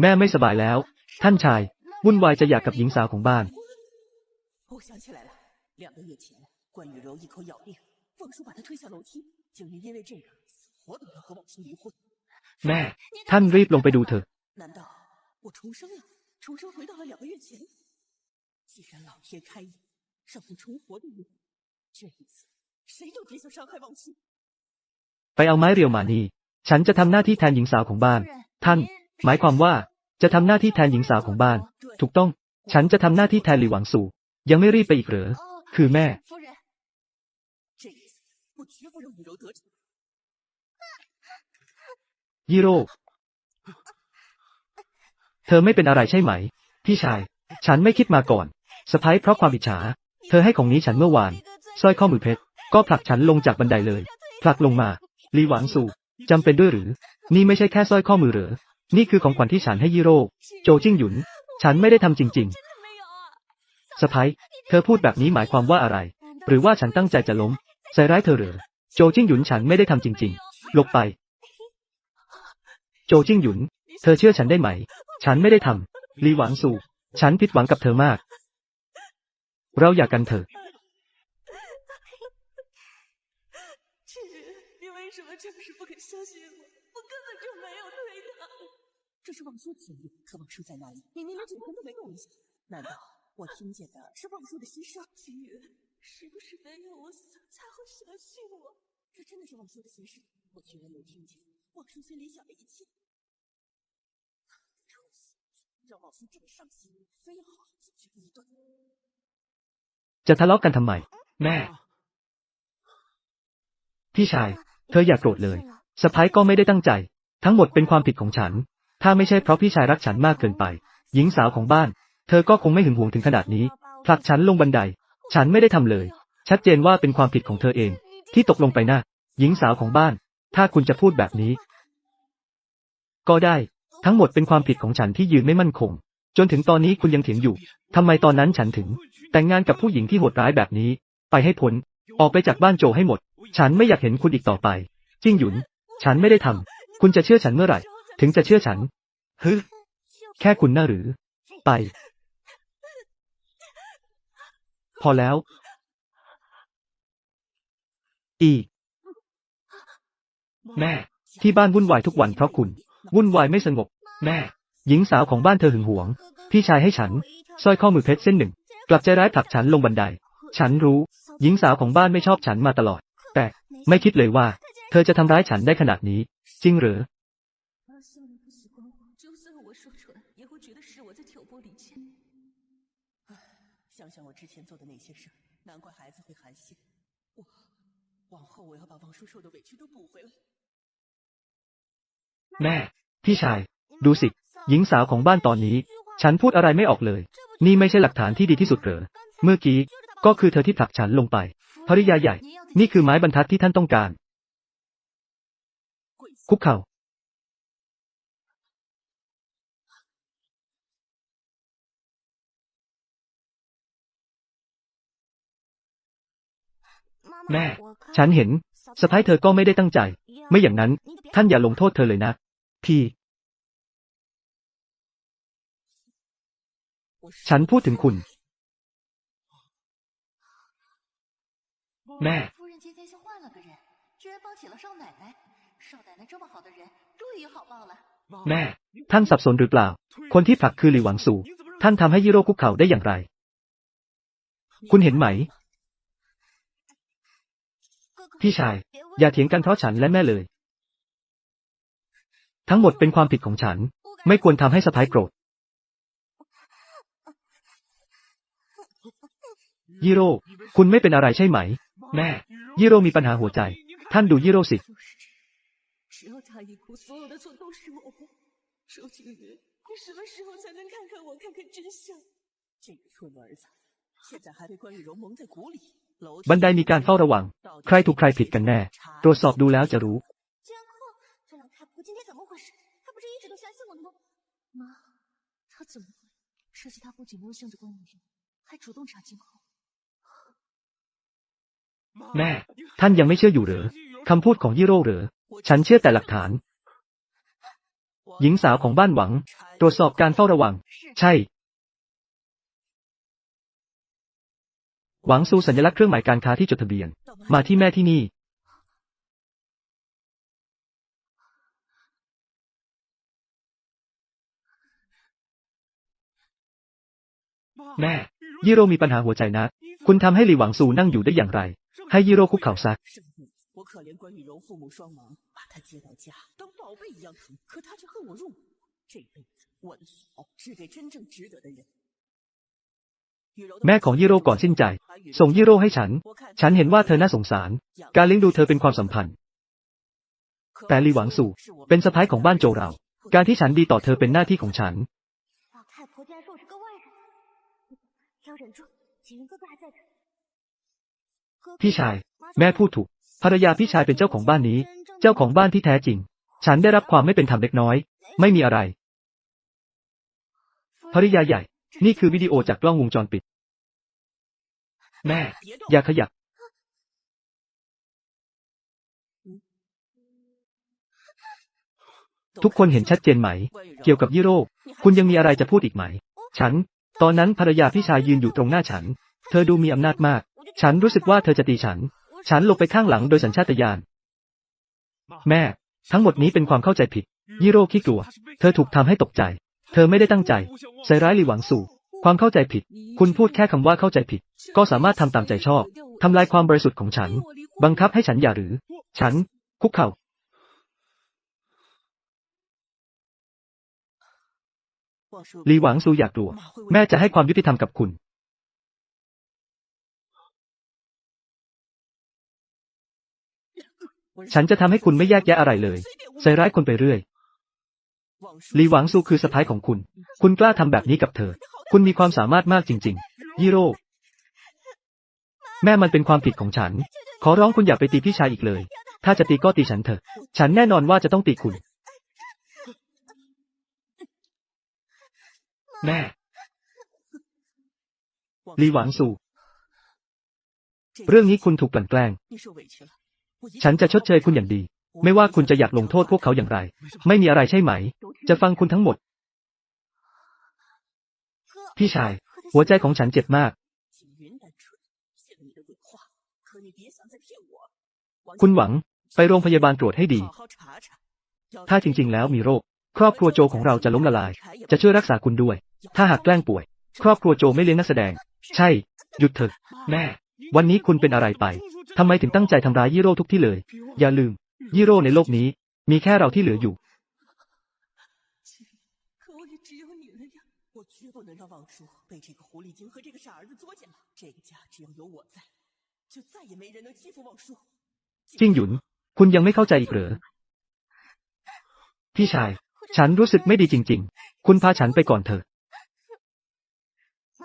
แม่ไม่สบายแล้ว ท่านชายวุ่นวายจะอยากกับหญิงสาวของบ้านแม่ ท่านรีบลงไปดูเถอะไปเอาไม้เรียวมานี่ ฉันจะทำหน้าที่แทนหญิงสาวของบ้าน ท่าน หมายความว่า จะทำหน้าที่แทนหญิงสาวของบ้าน ถูกต้อง ฉันจะทำหน้าที่แทนหลี่หวังสู่ ยังไม่รีบไปอีกเหรอ คือแม่ ยิโร่ เธอไม่เป็นอะไรใช่ไหม พี่ชาย ฉันไม่คิดมาก่อนสไพ้เพราะความอิจฉา เธอให้ของนี้ฉันเมื่อวาน สร้อยข้อมือเพชร ก็ผลักฉันลงจากบันไดเลย ผลักลงมา ลีหวังสู่จำเป็นด้วยหรือ นี่ไม่ใช่แค่สร้อยข้อมือหรอ นี่คือของขวัญที่ฉันให้ยี่โร่ โจจิ้งหยุน ฉันไม่ได้ทำจริงๆสไพร์เธอพูดแบบนี้หมายความว่าอะไร หรือว่าฉันตั้งใจจะล้ม ใส่ร้ายเธอหรือ โจจิ้งหยุนฉันไม่ได้ทำจริงๆ หลบไป โจจิ้งหยุน เธอเชื่อฉันได้ไหม ฉันไม่ได้ทำลีหวังสู่ ฉันผิดหวังกับเธอมาก เราอยากกันเถอะ 这是望叔的声音，可望叔在哪里？你连指纹都没动一下，难道我听见的是望叔的心声？秦宇，是不是非要我死才会相信我？这真的是望叔的心声，我居然能听见望叔心里想的一切。臭死！让望叔这么伤心，非要好好教训他一顿。 จะทะเลาะกันทำไม แม่ พี่ชาย เธออย่าโกรธเลย สะพ้ายก็ไม่ได้ตั้งใจ ทั้งหมดเป็นความผิดของฉัน ถ้าไม่ใช่เพราะพี่ชายรักฉันมากเกินไป หญิงสาวของบ้าน เธอก็คงไม่หึงหวงถึงขนาดนี้ ผลักฉันลงบันได ฉันไม่ได้ทำเลย ชัดเจนว่าเป็นความผิดของเธอเอง ที่ตกลงไปนะหญิงสาวของบ้าน ถ้าคุณจะพูดแบบนี้ ก็ได้ ทั้งหมดเป็นความผิดของฉันที่ยืนไม่มั่นคง จนถึงตอนนี้คุณยังเถียงอยู่ทำไมตอนนั้นฉันถึง แต่งงานกับผู้หญิงที่โหดร้ายแบบนี้ ไปให้พ้น ออกไปจากบ้านโจให้หมด ฉันไม่อยากเห็นคุณอีกต่อไป จิ้งหยุน ฉันไม่ได้ทำคุณจะเชื่อฉันเมื่อไหร่ ถึงจะเชื่อฉันฮึแค่คุณน่าหรือ ไป พอแล้ว อีก แม่ ที่บ้านวุ่นวายทุกวันเพราะคุณ วุ่นวายไม่สงบ แม่ หญิงสาวของบ้านเธอหึงหวง พี่ชายให้ฉันสร้อยข้อมือเพชรเส้นหนึ่ง กลับใจร้ายผลักฉันลงบันได ฉันรู้ หญิงสาวของบ้านไม่ชอบฉันมาตลอด แต่ไม่คิดเลยว่า เธอจะทำร้ายฉันได้ขนาดนี้ จริงเหรอ 是我在挑拨离间。想想我之前做的那些事儿，难怪孩子会寒心。我往后我要把王叔受的委屈都补回来。 แม่ พี่ชาย ดูสิ หญิงสาวของบ้านตอนนี้ ฉันพูดอะไรไม่ออกเลย นี่ไม่ใช่หลักฐานที่ดีที่สุดเหรอ เมื่อกี้ ก็คือเธอที่ผลักฉันลงไป ภริยาใหญ่ นี่คือไม้บรรทัดที่ท่านต้องการ 跪下！ คุกเข่า แม่ ฉันเห็นสะพ้ายเธอก็ไม่ได้ตั้งใจ ไม่อย่างนั้น ท่านอย่าลงโทษเธอเลยนะ พี่ 我是 ฉันพูดถึงคุณ แม่ 夫人今天像换了个人，居然帮起了少奶奶。少奶奶这么好的人，终于好报了。 แม่ ท่านสับสนหรือเปล่า คนที่ผลักคือหลิวหวังสู ท่านทำให้ยิโร่คุกเข่าได้อย่างไร คุณเห็นไหม พี่ชาย อย่าเถียงกันเพราะฉันและแม่เลย ทั้งหมดเป็นความผิดของฉัน ไม่ควรทำให้สะพ้ายโกรธ ยิโร่ คุณไม่เป็นอะไรใช่ไหม แม่ ยิโร่มีปัญหาหัวใจ ท่านดูยิโร่สิ 只要他一哭，所有的错都是我的。周景云，你什么时候才能看看我，看看真相？这个蠢儿子，现在还被关玉柔蒙在鼓里。 บันไดมีการเฝ้าระวัง ใครถูกใครผิดกันแน่ ตรวจสอบดูแล้วจะรู้ แม่ ท่านยังไม่เชื่ออยู่หรือคำพูดของยี่โร่หรือฉันเชื่อแต่หลักฐาน หญิงสาวของบ้านหวัง ตรวจสอบการเฝ้าระวัง ใช่ หวังซูสัญลักษณ์เครื่องหมายการค้าที่จดทะเบียน มาที่แม่ที่นี่ แม่ ยี่โร่มีปัญหาหัวใจนะ คุณทำให้หลีหวังซูนั่งอยู่ได้อย่างไร ให้ยี่โร่คุกเข่าซัก 上辈子我可怜关雨柔父母双亡，把她接到家当宝贝一样疼，可她却恨我入骨。这辈子我的好是给真正值得的人。 แม่ของยิโร่ก่อนสิ้นใจ ส่งยิโร่ให้ฉัน ฉันเห็นว่าเธอน่าสงสาร การเลี้ยงดูเธอเป็นความสัมพันธ์ แต่ลีหวังสู่เป็นสะพ้ายของบ้านโจเรา การที่ฉันดีต่อเธอเป็นหน้าที่ของฉัน พี่ชาย แม่พูดถูก ภรรยาพี่ชายเป็นเจ้าของบ้านนี้ เจ้าของบ้านที่แท้จริง ฉันได้รับความไม่เป็นธรรมเล็กน้อย ไม่มีอะไรภริยาใหญ่ นี่คือวิดีโอจากกล้องวงจรปิด แม่别动อย่าขยับ ทุกคนเห็นชัดเจนไหม เกี่ยวกับยี่โร่คุณยังมีอะไรจะพูดอีกไหม ฉัน ตอนนั้นภรรยาพี่ชายยืนอยู่ตรงหน้าฉัน เธอดูมีอำนาจมาก ฉันรู้สึกว่าเธอจะตีฉัน ฉันหลบไปข้างหลังโดยสัญชาตญาณ แม่ ทั้งหมดนี้เป็นความเข้าใจผิด ยี่โร่ขี้กลัว เธอถูกทำให้ตกใจ เธอไม่ได้ตั้งใจใส่ร้ายหลีหวังสู่ ความเข้าใจผิด คุณพูดแค่คำว่าเข้าใจผิด ก็สามารถทำตามใจชอบ ทำลายความบริสุทธิ์ของฉัน บังคับให้ฉันหย่าหรือ ฉัน คุกเข่า หลีหวังสู่อยากกลัว แม่จะให้ความยุติธรรมกับคุณ ฉันจะทำให้คุณไม่แยกแยะอะไรเลย ใส่ร้ายคนไปเรื่อยหลีหวังซูคือสะพ้ายของคุณ คุณกล้าทำแบบนี้กับเธอ คุณมีความสามารถมากจริง ๆ ยี่โร่ แม่มันเป็นความผิดของฉัน ขอร้องคุณอย่าไปตีพี่ชายอีกเลย ถ้าจะตีก็ตีฉันเถอะ ฉันแน่นอนว่าจะต้องตีคุณ แม่ลีหวังสูเรื่องนี้คุณถูกกลั่นแกล้ง ฉันจะชดเชยคุณอย่างดี ไม่ว่าคุณจะอยากลงโทษพวกเขาอย่างไร ไม่มีอะไรใช่ไหม จะฟังคุณทั้งหมด พี่ชาย หัวใจของฉันเจ็บมาก คุณหวัง ไปโรงพยาบาลตรวจให้ดี ถ้าจริง ๆ แล้วมีโรค ครอบครัวโจของเราจะล้มละลาย จะช่วยรักษาคุณด้วย ถ้าหากแกล้งป่วย ครอบครัวโจไม่เลี้ยงนักแสดง ใช่ หยุดเถอะแม่ วันนี้คุณเป็นอะไรไปทำไมถึงตั้งใจทำร้ายยี่โร่ทุกที่เลย อย่าลืม ยี่โร่ในโลกนี้ มีแค่เราที่เหลืออยู่ 不能让望叔被这个狐狸精和这个傻儿子作践了。这个家只要有我在，就再也没人能欺负望叔。 จิ้งหยุน คุณยังไม่เข้าใจอีกเหรอ พี่ชาย ฉันรู้สึกไม่ดีจริง ๆ คุณพาฉันไปก่อนเถอะ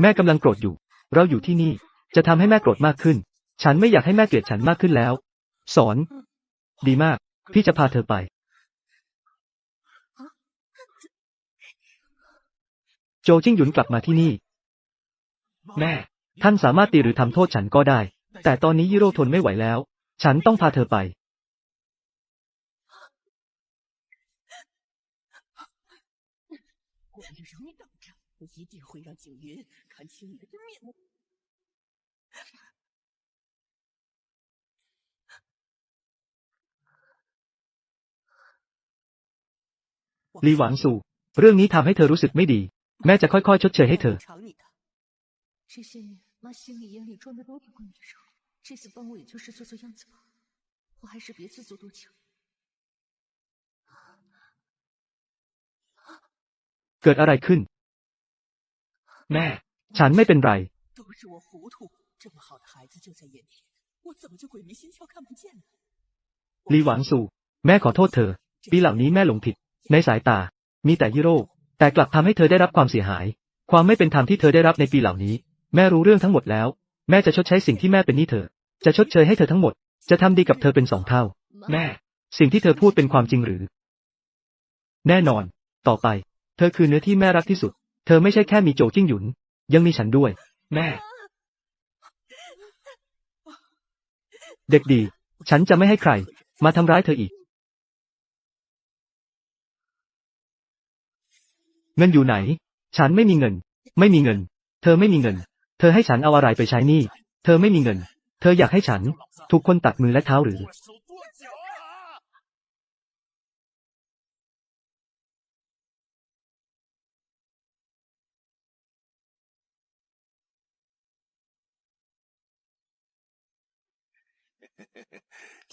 แม่กำลังโกรธอยู่ เราอยู่ที่นี่ จะทำให้แม่โกรธมากขึ้น ฉันไม่อยากให้แม่เกลียดฉันมากขึ้นแล้ว สอน ดีมาก พี่จะพาเธอไป โจจิ้งหยุนกลับมาที่นี่ แม่ ท่านสามารถตีหรือทำโทษฉันก็ได้ แต่ตอนนี้ยิโร่ทนไม่ไหวแล้ว ฉันต้องพาเธอไป 我也让你等着，我一定会让景云看清你的真面目。 ลีหวังสู่ เรื่องนี้ทำให้เธอรู้สึกไม่ดี แม่จะค่อยๆ ชดเชยให้เธอ เกิดอะไรขึ้น แม่ ฉันไม่เป็นไรลีหวังสู่ แม่ขอโทษเธอ ปีเหล่านี้แม่หลงผิด ในสายตา มีแต่ฮิโร แต่กลับทำให้เธอได้รับความเสียหาย ความไม่เป็นธรรมที่เธอได้รับในปีเหล่านี้ แม่รู้เรื่องทั้งหมดแล้ว แม่จะชดใช้สิ่งที่แม่เป็นหนี้เธอ จะชดเชยให้เธอทั้งหมด จะทำดีกับเธอเป็นสองเท่า แม่ สิ่งที่เธอพูดเป็นความจริงหรือ แน่นอน ต่อไป เธอคือเนื้อที่แม่รักที่สุด เธอไม่ใช่แค่มีโจจิ้งหยุน ยังมีฉันด้วย แม่ เด็กดี ฉันจะไม่ให้ใคร มาทำร้ายเธออีก เงินอยู่ไหน ฉันไม่มีเงิน ไม่มีเงิน เธอไม่มีเงิน เธอให้ฉันเอาอะไรไปใช้นี่ เธอไม่มีเงิน เธออยากให้ฉัน ถูกคนตัดมือและเท้าหรือ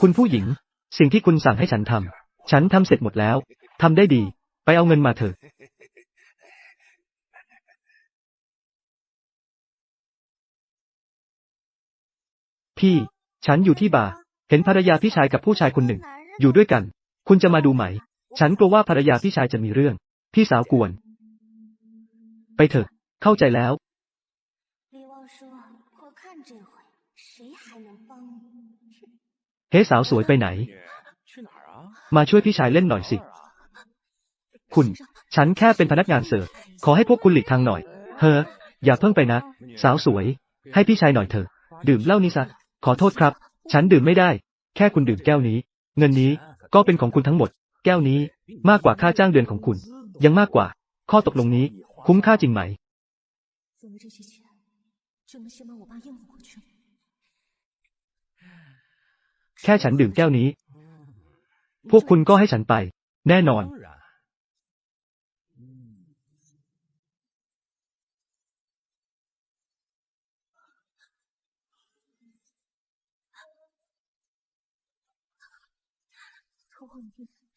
คุณผู้หญิง สิ่งที่คุณสั่งให้ฉันทำ ฉันทำเสร็จหมดแล้ว ทำได้ดี ไปเอาเงินมาเถอะ พี่ ฉันอยู่ที่บาร์ เห็นภรรยาพี่ชายกับผู้ชายคนหนึ่ง อยู่ด้วยกัน คุณจะมาดูไหม ฉันกลัวว่าภรรยาพี่ชายจะมีเรื่อง พี่สาวกวน ไปเถอะ เข้าใจแล้ว เฮ้สาวสวยไปไหน มาช่วยพี่ชายเล่นหน่อยสิ คุณ ฉันแค่เป็นพนักงานเสิร์ฟ ขอให้พวกคุณหลีกทางหน่อย เฮ้อ อย่าเพิ่งไปนะ สาวสวย ให้พี่ชายหน่อยเถอะ ดื่มเหล้านี่ซะ ขอโทษครับ ฉันดื่มไม่ได้ แค่คุณดื่มแก้วนี้ เงินนี้ก็เป็นของคุณทั้งหมด แก้วนี้มากกว่าค่าจ้างเดือนของคุณ ยังมากกว่า ข้อตกลงนี้ คุ้มค่าจริงไหมแค่ฉันดื่มแก้วนี้ พวกคุณก็ให้ฉันไป แน่นอน